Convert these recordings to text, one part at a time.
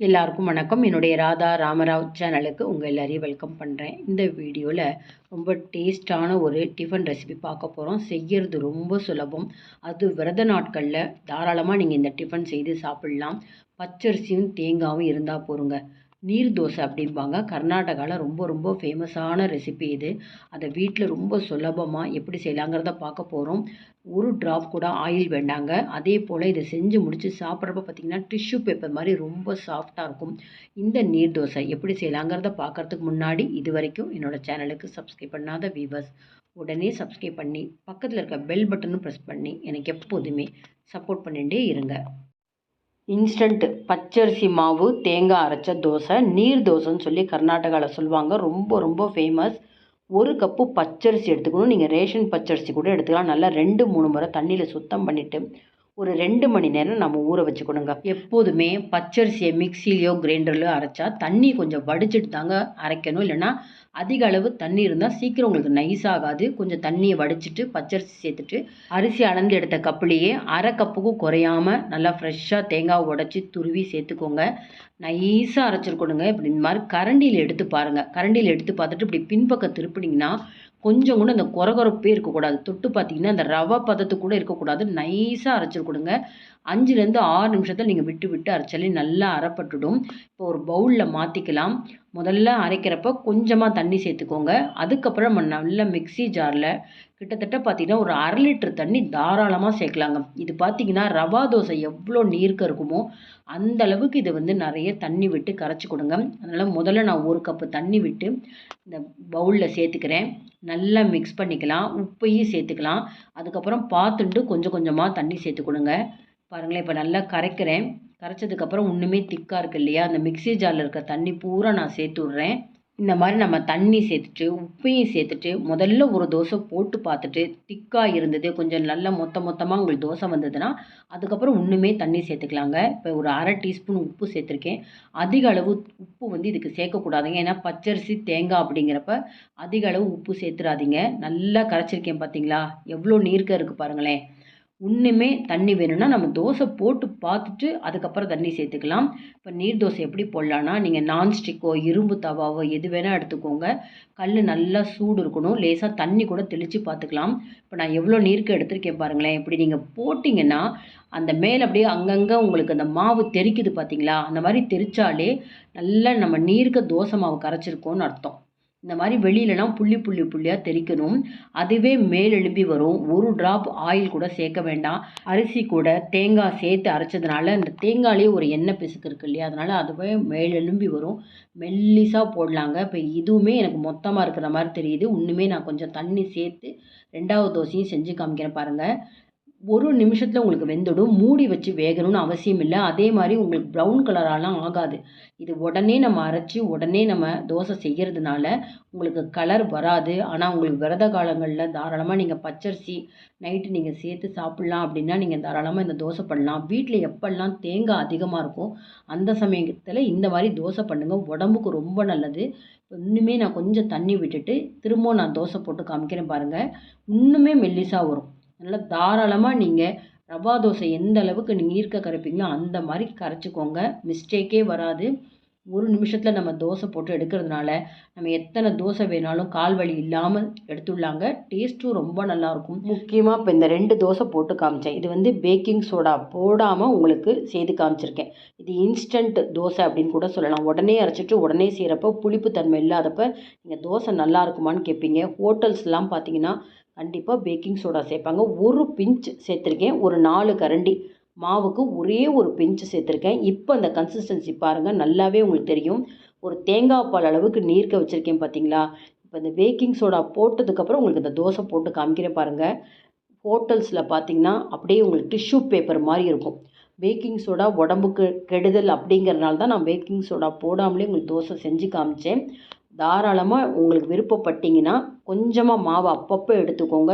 எல்லாருக்கும் வணக்கம். என்னுடைய ராதா ராமராவ் சேனலுக்கு உங்கள் எல்லாரையும் வெல்கம் பண்ணுறேன் இந்த வீடியோவில் ரொம்ப டேஸ்டான ஒரு டிஃபன் ரெசிபி பார்க்க போகிறோம் செய்கிறது ரொம்ப சுலபம். அது விரத நாட்களில் தாராளமாக நீங்கள் இந்த டிஃபன் செய்து சாப்பிட்லாம். பச்சரிசியும் தேங்காயும் இருந்தால் போருங்க. நீர் தோசை அப்படிம்பாங்க. கர்நாடகாவில் ரொம்ப ரொம்ப ஃபேமஸான ரெசிபி இது. அதை வீட்டில் ரொம்ப சுலபமாக எப்படி செய்யலாங்கிறத பார்க்க போகிறோம் ஒரு ட்ராப் கூட ஆயில் வேண்டாங்க. அதே போல் இதை செஞ்சு முடித்து சாப்பிட்றப்ப பார்த்திங்கன்னா டிஷ்யூ பேப்பர் மாதிரி ரொம்ப சாஃப்டாக இருக்கும். இந்த நீர் தோசை எப்படி செய்யலாங்கிறத பார்க்குறதுக்கு முன்னாடி இது வரைக்கும் என்னோடய சேனலுக்கு சப்ஸ்கிரைப் பண்ணாத வீவர்ஸ் உடனே சப்ஸ்கிரைப் பண்ணி பக்கத்தில் இருக்க பெல் பட்டனும் ப்ரெஸ் பண்ணி எனக்கு எப்போதுமே சப்போர்ட் பண்ணிகிட்டே இருங்க. இன்ஸ்டன்ட் பச்சரிசி மாவு தேங்காய் அரைச்ச தோசை நீர் தோசைன்னு சொல்லி கர்நாடகாவில் சொல்லுவாங்க. ரொம்ப ரொம்ப ஃபேமஸ் ஒரு கப்பு பச்சரிசி எடுத்துக்கணும். நீங்கள் ரேஷன் பச்சரிசி கூட எடுத்துக்கலாம். நல்லா ரெண்டு மூணு முறை தண்ணியில் சுத்தம் பண்ணிவிட்டு ஒரு ரெண்டு மணி நேரம் நம்ம ஊற வச்சுக்கணுங்க. எப்போதுமே பச்சரிசியை மிக்சிலையோ கிரைண்டர்லையோ அரைச்சா தண்ணி கொஞ்சம் வடிச்சிட்டு தாங்க அரைக்கணும். இல்லைன்னா அதிக அளவு தண்ணி இருந்தால் சீக்கிரம் உங்களுக்கு நைஸ் ஆகாது. கொஞ்சம் தண்ணியை வடிச்சிட்டு பச்சரிசி சேர்த்துட்டு அரிசி அளந்து எடுத்த கப்புலேயே அரை கப்புக்கும் குறையாமல் நல்லா ஃப்ரெஷ்ஷாக தேங்காய் உடச்சி துருவி சேர்த்துக்கோங்க. நைஸாக அரைச்சிருக்கணுங்க. இப்படி இந்த மாதிரி கரண்டியில் எடுத்து பாருங்கள் கரண்டியில் எடுத்து பார்த்துட்டு இப்படி பின்பக்கம் திருப்பினீங்கன்னா கொஞ்சம் கூட அந்த குறகுறப்பே இருக்கக்கூடாது. தொட்டு பார்த்தீங்கன்னா அந்த ரவை பதத்து கூட இருக்கக்கூடாது. நைஸாக அரைச்சிருக்கணுங்க. அஞ்சுலேருந்து ஆறு நிமிஷத்தில் நீங்கள் விட்டு விட்டு அரைச்சாலே நல்லா அரைப்பட்டுடும். இப்போ ஒரு பவுலில் மாற்றிக்கலாம் முதல்ல அரைக்கிறப்ப கொஞ்சமாக தண்ணி சேர்த்துக்கோங்க. அதுக்கப்புறம் நம்ம நல்ல மிக்சி ஜாரில் கிட்டத்தட்ட பார்த்தீங்கன்னா ஒரு அரை லிட்டர் தண்ணி தாராளமாக சேர்க்கலாங்க. இது பார்த்தீங்கன்னா ரவா தோசை எவ்வளோ நீர்க்க இருக்குமோ அந்த அளவுக்கு இதை வந்து நிறைய தண்ணி விட்டு கரைச்சி கொடுங்க. அதனால் முதல்ல நான் ஒரு கப்பு தண்ணி விட்டு இந்த பவுலில் சேர்த்துக்கிறேன். நல்லா மிக்ஸ் பண்ணிக்கலாம். உப்பையும் சேர்த்துக்கலாம். அதுக்கப்புறம் பார்த்துட்டு கொஞ்சம் கொஞ்சமாக தண்ணி சேர்த்து கொடுங்க. பாருங்களேன் இப்போ நல்லா கரைக்கிறேன். கரைச்சதுக்கப்புறம் ஒன்றுமே திக்காக இருக்குது இல்லையா? அந்த மிக்சி ஜாரில் இருக்க தண்ணி பூரா நான் சேர்த்து விட்றேன். இந்த மாதிரி நம்ம தண்ணி சேர்த்துட்டு உப்பையும் சேர்த்துட்டு முதல்ல ஒரு தோசை போட்டு பார்த்துட்டு திக்காக இருந்தது கொஞ்சம் நல்லா மொத்த மொத்தமாக உங்களுக்கு தோசை வந்ததுன்னா அதுக்கப்புறம் ஒன்றுமே தண்ணி சேர்த்துக்கலாங்க. இப்போ ஒரு அரை டீஸ்பூன் உப்பு சேர்த்துருக்கேன். அதிக அளவு உப்பு வந்து இதுக்கு சேர்க்கக்கூடாதுங்க. ஏன்னா பச்சரிசி தேங்காய் அப்படிங்கிறப்ப அதிக அளவு உப்பு சேர்த்துடாதீங்க நல்லா கரைச்சிருக்கேன் பார்த்தீங்களா எவ்வளோ நீர்க்க இருக்குது பாருங்களேன். இன்னுமே தண்ணி வேணும்னா நம்ம தோசை போட்டு பார்த்துட்டு அதுக்கப்புறம் தண்ணி சேர்த்துக்கலாம். இப்போ நீர் தோசை எப்படி போடலான்னா நீங்கள் நான்ஸ்டிக்கோ இரும்பு தவாவோ எது வேணால் எடுத்துக்கோங்க. கல் நல்லா சூடு இருக்கணும். லேசாக தண்ணி கூட தெளித்து பார்த்துக்கலாம். இப்போ நான் எவ்வளோ நீருக்கு எடுத்திருக்கேன் பாருங்களேன். இப்படி நீங்கள் போட்டிங்கன்னா அந்த மேலே அப்படியே அங்கங்கே உங்களுக்கு அந்த மாவு தெரிக்குது பார்த்தீங்களா அந்த மாதிரி தெரிச்சாலே நல்லா நம்ம நீருக்கு தோசை மாவு கரைச்சிருக்கோன்னு அர்த்தம். இந்த மாதிரி வெளியிலலாம் புள்ளி புள்ளி புள்ளியாக தெறிக்கணும். அதுவே மேலெழும்பி வரும். ஒரு ட்ராப் ஆயில் கூட சேர்க்க வேண்டாம். அரிசி கூட தேங்காய் சேர்த்து அரைச்சதுனால இந்த தேங்காயிலே ஒரு எண்ணெய் பிசுக்கு இருக்கு இல்லையா? அதனால் அதுவே மேலெழும்பி வரும். மெல்லிசாக போடலாங்க. இப்போ இதுவுமே எனக்கு மொத்தமாக இருக்கிற மாதிரி தெரியுது. இன்னுமே நான் கொஞ்சம் தண்ணி சேர்த்து ரெண்டாவது தோசையும் செஞ்சு காமிக்கிறேன் பாருங்கள் ஒரு நிமிஷத்தில் உங்களுக்கு வெந்துடும். மூடி வச்சு வேகணும்னு அவசியம் இல்லை. அதே மாதிரி உங்களுக்கு ப்ரௌன் கலராலாம் ஆகாது. இது உடனே நம்ம அரைச்சி உடனே நம்ம தோசை செய்கிறதுனால உங்களுக்கு கலர் வராது. ஆனால் உங்களுக்கு விரத காலங்களில் தாராளமாக நீங்கள் பச்சரிசி நைட்டு நீங்கள் சேர்த்து சாப்பிட்லாம் அப்படின்னா நீங்கள் தாராளமாக இந்த தோசை பண்ணலாம். வீட்டில் எப்பெல்லாம் தேங்காய் அதிகமாக இருக்கும் அந்த சமயத்தில் இந்த மாதிரி தோசை பண்ணுங்கள் உடம்புக்கு ரொம்ப நல்லது. இன்னுமே நான் கொஞ்சம் தண்ணி விட்டுட்டு திரும்பவும் நான் தோசை போட்டு காமிக்கிறேன் பாருங்கள் இன்னுமே மெல்லிசாக வரும். அதனால் தாராளமாக நீங்கள் ரவா தோசை எந்த அளவுக்கு நீங்கள் ஈர்க்க கரைப்பீங்களோ அந்த மாதிரி கரைச்சிக்கோங்க. மிஸ்டேக்கே வராது. ஒரு நிமிஷத்தில் நம்ம தோசை போட்டு எடுக்கிறதுனால நம்ம எத்தனை தோசை வேணாலும் கால் வலி இல்லாமல் எடுத்துடலாங்க. டேஸ்ட்டும் ரொம்ப நல்லாயிருக்கும் முக்கியமாக இப்போ இந்த ரெண்டு தோசை போட்டு காமிச்சேன். இது வந்து பேக்கிங் சோடா போடாமல் உங்களுக்கு செய்து காமிச்சிருக்கேன். இது இன்ஸ்டன்ட் தோசை அப்படின்னு கூட சொல்லலாம். உடனே அரைச்சிட்டு உடனே செய்கிறப்ப புளிப்பு தன்மை இல்லாதப்ப நீங்கள் தோசை நல்லா இருக்குமான்னு கேட்பீங்க ஹோட்டல்ஸ்லாம் பார்த்தீங்கன்னா கண்டிப்பாக பேக்கிங் சோடா சேர்ப்பாங்க. ஒரு பிஞ்ச் சேர்த்துருக்கேன். ஒரு நாலு கரண்டி மாவுக்கு ஒரே ஒரு பிஞ்சு சேர்த்துருக்கேன். இப்போ அந்த கன்சிஸ்டன்சி பாருங்கள் நல்லாவே உங்களுக்கு தெரியும். ஒரு தேங்காய் பால் அளவுக்கு நீர்க்க வச்சுருக்கேன் பார்த்தீங்களா இப்போ இந்த பேக்கிங் சோடா போட்டதுக்கப்புறம் உங்களுக்கு இந்த தோசை போட்டு காமிக்கிறேன் பாருங்கள் ஹோட்டல்ஸில் பார்த்தீங்கன்னா அப்படியே உங்களுக்கு டிஷ்யூ பேப்பர் மாதிரி இருக்கும். பேக்கிங் சோடா உடம்புக்கு கெடுதல் அப்படிங்கிறனால தான் நான் பேக்கிங் சோடா போடாமலே உங்களுக்கு தோசை செஞ்சு காமிச்சேன். தாராளமாக உங்களுக்கு விருப்பப்பட்டீங்கன்னா கொஞ்சமாக மாவு அப்பப்போ எடுத்துக்கோங்க.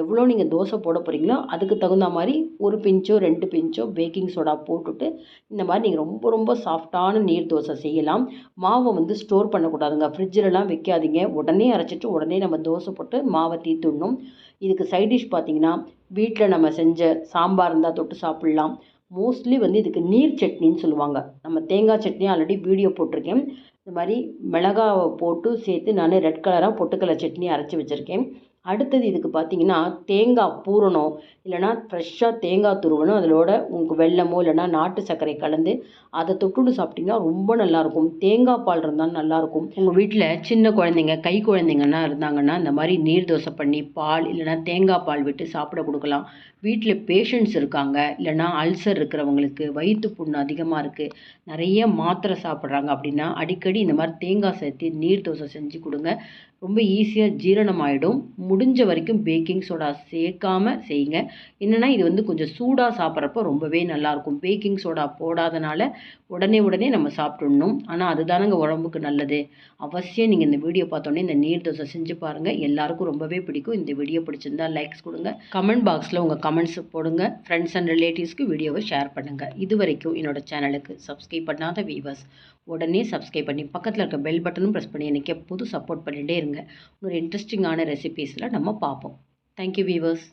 எவ்வளோ நீங்கள் தோசை போட போகிறீங்களோ அதுக்கு தகுந்த மாதிரி ஒரு பிஞ்சோ ரெண்டு பிஞ்சோ பேக்கிங் சோடா போட்டுட்டு இந்த மாதிரி நீங்கள் ரொம்ப ரொம்ப சாஃப்டான நீர் தோசை செய்யலாம். மாவை வந்து ஸ்டோர் பண்ணக்கூடாதுங்க. ஃப்ரிட்ஜிலலாம் வைக்காதீங்க. உடனே அரைச்சிட்டு உடனே நம்ம தோசை போட்டு மாவை தீத்துடணும் இதுக்கு சைட் டிஷ் பார்த்தீங்கன்னா வீட்டில் நம்ம செஞ்ச சாம்பார் இருந்தால் தொட்டு சாப்பிட்லாம். மோஸ்ட்லி வந்து இதுக்கு நீர் சட்னின்னு சொல்லுவாங்க. நம்ம தேங்காய் சட்னி ஆல்ரெடி வீடியோ போட்டிருக்கேன். இந்த மாதிரி மிளகாவை போட்டு சேர்த்து நான் ரெட் கலராக பொட்டுக்கடல சட்னி அரைச்சி வச்சுருக்கேன். அடுத்தது இதுக்கு பார்த்தீங்கன்னா தேங்காய் பூரணம் இல்லைனா ஃப்ரெஷ்ஷாக தேங்காய் துருவணும். அதிலோட உங்களுக்கு வெல்லமோ இல்லைனா நாட்டு சர்க்கரை கலந்து அதை தொட்டுட்டு சாப்பிட்டிங்கன்னா ரொம்ப நல்லாயிருக்கும். தேங்காய் பால் இருந்தால் நல்லாயிருக்கும். உங்கள் வீட்டில் சின்ன குழந்தைங்க கை குழந்தைங்கன்னா இருந்தாங்கன்னா இந்த மாதிரி நீர் தோசை பண்ணி பால் இல்லைனா தேங்காய் பால் விட்டு சாப்பிட கொடுக்கலாம். வீட்டில் பேஷண்ட்ஸ் இருக்காங்க இல்லைனா அல்சர் இருக்கிறவங்களுக்கு வயிற்று புண்ணு அதிகமாக இருக்குது நிறைய மாத்திரை சாப்பிட்றாங்க அப்படின்னா அடிக்கடி இந்த மாதிரி தேங்காய் சேர்த்து நீர் தோசை செஞ்சு கொடுங்க. ரொம்ப ஈஸியாக ஜீரணம் ஆகிடும் முடிஞ்ச வரைக்கும் பேக்கிங் சோடா சேர்க்காம செய்யுங்க. என்னென்னா இது வந்து கொஞ்சம் சூடாக சாப்பிட்றப்ப ரொம்பவே நல்லாயிருக்கும். பேக்கிங் சோடா போடாதனால உடனே உடனே நம்ம சாப்பிட்ணும் ஆனால் அதுதானங்க உடம்புக்கு நல்லது. அவசியம் நீங்கள் இந்த வீடியோ பார்த்தோன்னே இந்த நீர் தோசை செஞ்சு பாருங்கள் எல்லாருக்கும் ரொம்பவே பிடிக்கும். இந்த வீடியோ பிடிச்சிருந்தா லைக்ஸ் கொடுங்க. கமெண்ட் பாக்ஸில் உங்கள் கமெண்ட்ஸ் போடுங்க. ஃப்ரெண்ட்ஸ் அண்ட் ரிலேட்டிவ்ஸ்க்கு வீடியோவை ஷேர் பண்ணுங்கள் இது வரைக்கும் என்னோடய சேனலுக்கு சப்ஸ்கிரைப் பண்ணாத வீவர்ஸ் உடனே சப்ஸ்கிரைப் பண்ணி பக்கத்தில் இருக்க பெல் பட்டனும் ப்ரெஸ் பண்ணி எனக்கு எப்போதும் சப்போர்ட் பண்ணிகிட்டே இருங்க ஒரு இன்ட்ரெஸ்டிங்கான ரெசிபீஸில் நம்ம பார்ப்போம். Thank you viewers